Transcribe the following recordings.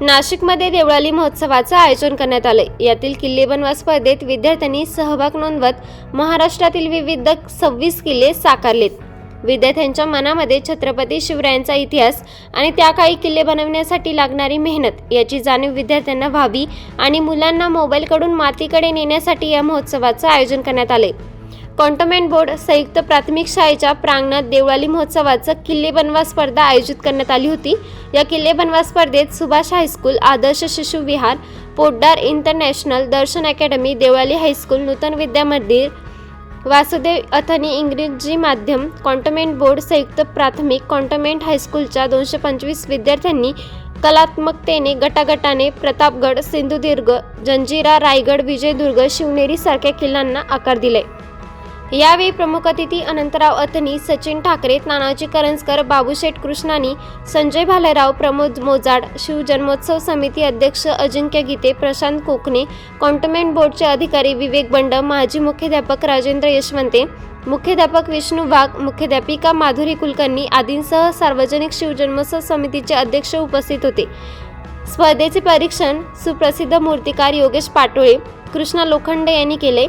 नाशिकमध्ये देवळाली महोत्सवाचं आयोजन करण्यात आलं यातील किल्ले बनवा स्पर्धेत विद्यार्थ्यांनी सहभाग नोंदवत महाराष्ट्रातील विविध सव्वीस किल्ले साकारलेत. विद्यार्थ्यांच्या मनामध्ये छत्रपती शिवरायांचा इतिहास आणि त्या काही किल्ले बनवण्यासाठी लागणारी मेहनत याची जाणीव विद्यार्थ्यांना व्हावी आणि मुलांना मोबाईलकडून मातीकडे नेण्यासाठी या महोत्सवाचं आयोजन करण्यात आले कॉन्टोमेंट बोर्ड संयुक्त प्राथमिक शाळेच्या प्रांगणात देवळाली महोत्सवाचं किल्ले बनवा स्पर्धा आयोजित करण्यात आली होती. या किल्ले बनवा स्पर्धेत Subhash high school Adarsh Shishu Vihar Poddar international Darshan academy Deolali high school Nutan Vidya Mandir Vasudev Athani इंग्रजी माध्यम कॉन्टोमेंट बोर्ड संयुक्त प्राथमिक कॉन्टोमेंट हायस्कूलच्या दोनशे पंचवीस विद्यार्थ्यांनी कलात्मकतेने गटागटाने प्रतापगड सिंधुदुर्ग जंजिरा रायगड विजयदुर्ग शिवनेरी सारख्या किल्ल्यांना आकार दिले यावेळी प्रमुख अतिथी अनंतराव अतनी सचिन ठाकरे नानाजी करंजकर बाबूशेठ कृष्णानी संजय भालेराव प्रमोद मोजाड शिवजन्मोत्सव समिती अध्यक्ष अजिंक्य गीते प्रशांत कोकणे कॉन्टमेंट बोर्डचे अधिकारी विवेक बंड माजी मुख्याध्यापक राजेंद्र यशवंते मुख्याध्यापक विष्णू वाघ मुख्याध्यापिका माधुरी कुलकर्णी आदींसह सार्वजनिक शिवजन्मोत्सव समितीचे अध्यक्ष उपस्थित होते. स्पर्धेचे परीक्षण सुप्रसिद्ध मूर्तिकार योगेश पाटोळे कृष्णा लोखंडे यांनी केले.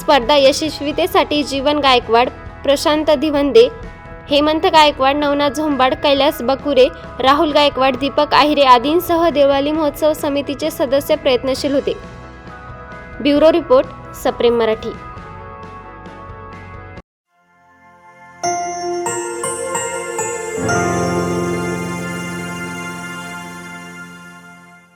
स्पर्धा यशस्वीतेसाठी जीवन गायकवाड प्रशांत धिवंदे हेमंत गायकवाड नवनाथ झोंबाड कैलास बकुरे राहुल गायकवाड दीपक आहिरे आदींसह देवाली महोत्सव समितीचे सदस्य प्रयत्नशील होते. ब्युरो रिपोर्ट सप्रेम मराठी.